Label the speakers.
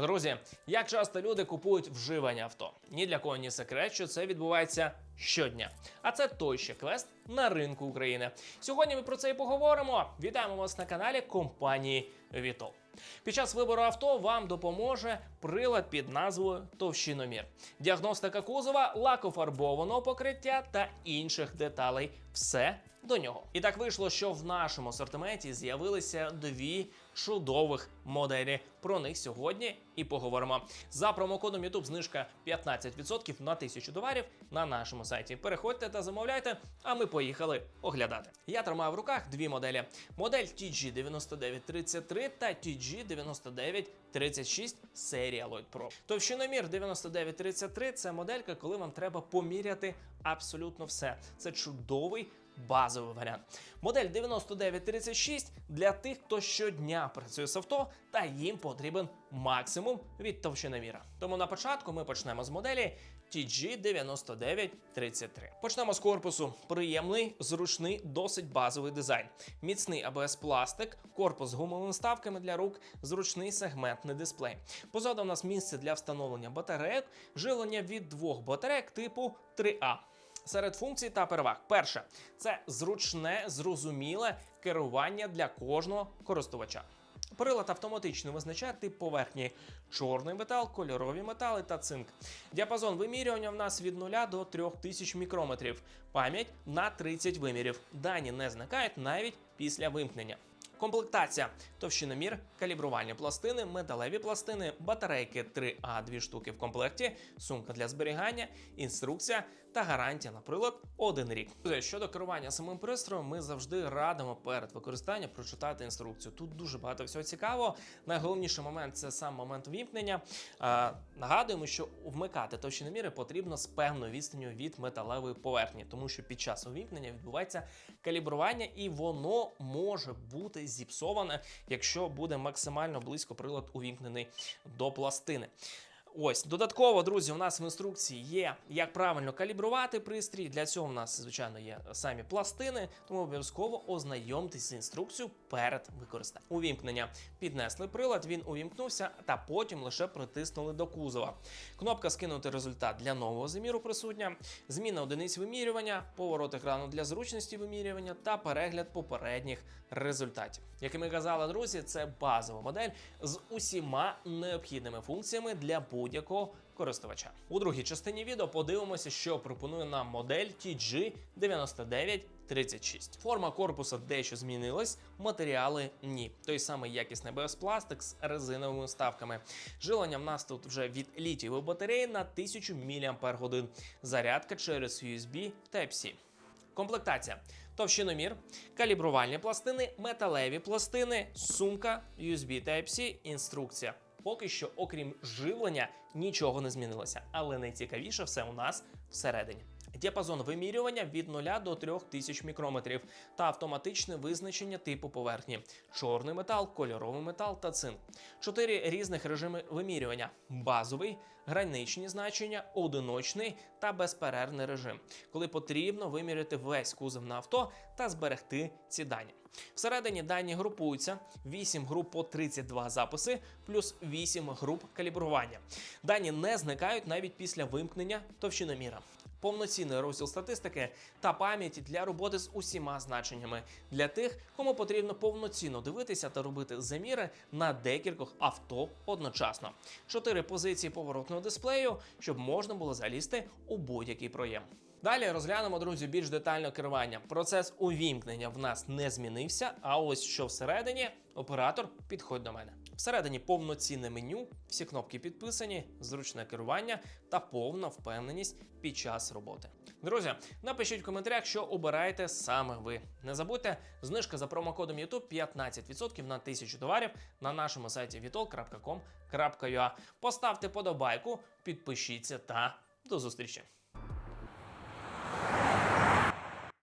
Speaker 1: Друзі, як часто люди купують вживані авто? Ні для кого не секрет, що це відбувається щодня. А це той ще квест на ринку України. Сьогодні ми про це і поговоримо. Вітаємо вас на каналі компанії Вітол. Під час вибору авто вам допоможе прилад під назвою Товщиномір, діагностика кузова, лакофарбованого покриття та інших деталей. Все до нього. І так вийшло, що в нашому асортименті з'явилися дві чудових моделі. Про них сьогодні і поговоримо. За промокодом YouTube знижка 15% на 1000 товарів на нашому сайті. Переходьте та замовляйте, а ми поїхали оглядати. Я тримаю в руках дві моделі: модель TG9933 та TG9936 серія Lloyd Pro. Товщиномір 9933 це моделька, коли вам треба поміряти абсолютно все. Це чудовий базовий варіант. Модель 9936 для тих, хто щодня працює з авто, та їм потрібен максимум від товщиноміра. Тому на початку ми почнемо з моделі TG9933. Почнемо з корпусу. Приємний, зручний, досить базовий дизайн. Міцний АБС пластик, корпус з гумовими ставками для рук, зручний сегментний дисплей. Позаду у нас місце для встановлення батарейок, живлення від двох батарейок типу 3А. Серед функцій та переваг. Перше це зручне, зрозуміле керування для кожного користувача. Прилад автоматично визначає тип поверхні: чорний метал, кольорові метали та цинк. Діапазон вимірювання в нас від 0 до 3000 мікрометрів. Пам'ять на 30 вимірів. Дані не зникають навіть після вимкнення. Комплектація, товщиномір, калібрувальні пластини, металеві пластини, батарейки 3А 2 штуки в комплекті, сумка для зберігання, інструкція та гарантія на прилад 1 рік. Щодо керування самим пристроєм, ми завжди радимо перед використанням прочитати інструкцію. Тут дуже багато всього цікавого. Найголовніший момент це сам момент вімкнення. А, нагадуємо, що вмикати товщиноміри потрібно з певною відстанню від металевої поверхні, тому що під час увімкнення відбувається калібрування, і воно може бути зіпсоване, якщо буде максимально близько прилад увімкнений до пластини. Ось додатково, друзі, у нас в інструкції є, як правильно калібрувати пристрій. Для цього в нас, звичайно, є самі пластини, тому обов'язково ознайомтесь з інструкцією перед використанням. Увімкнення піднесли прилад, він увімкнувся, та потім лише притиснули до кузова. Кнопка скинути результат для нового заміру присутня, зміна одиниць вимірювання, поворот екрану для зручності вимірювання та перегляд попередніх результатів. Як і ми казали, друзі, це базова модель з усіма необхідними функціями для будь-якого користувача. У другій частині відео подивимося, що пропонує нам модель TG9936. Форма корпуса дещо змінилась, матеріали ні. Той самий якісний BS-пластик з резиновими вставками. Жилення в нас тут вже від літієвої батареї на 1000 мАч. Зарядка через USB Type-C. Комплектація: товщиномір, калібрувальні пластини, металеві пластини, сумка, USB Type-C, інструкція. Поки що, окрім живлення, нічого не змінилося, але найцікавіше все у нас всередині. Діапазон вимірювання від 0 до 3000 мікрометрів та автоматичне визначення типу поверхні: чорний метал, кольоровий метал та цинк. Чотири різних режими вимірювання: базовий, граничні значення, одиночний та безперервний режим, коли потрібно виміряти весь кузов на авто та зберегти ці дані. Всередині дані групуються 8 груп по 32 записи, плюс 8 груп калібрування. Дані не зникають навіть після вимкнення товщиноміра. Повноцінний розділ статистики та пам'яті для роботи з усіма значеннями для тих, кому потрібно повноцінно дивитися та робити заміри на декількох авто одночасно. Чотири позиції поворотного дисплею, щоб можна було залізти у будь-який проєм. Далі розглянемо, друзі, більш детально керування. Процес увімкнення в нас не змінився. А ось що всередині, оператор, підходь до мене. Всередині повноцінне меню, всі кнопки підписані, зручне керування та повна впевненість під час роботи. Друзі, напишіть в коментарях, що обираєте саме ви. Не забудьте, знижка за промокодом YouTube 15% на 1000 товарів на нашому сайті vitol.com.ua. Поставте подобайку, підпишіться та до зустрічі!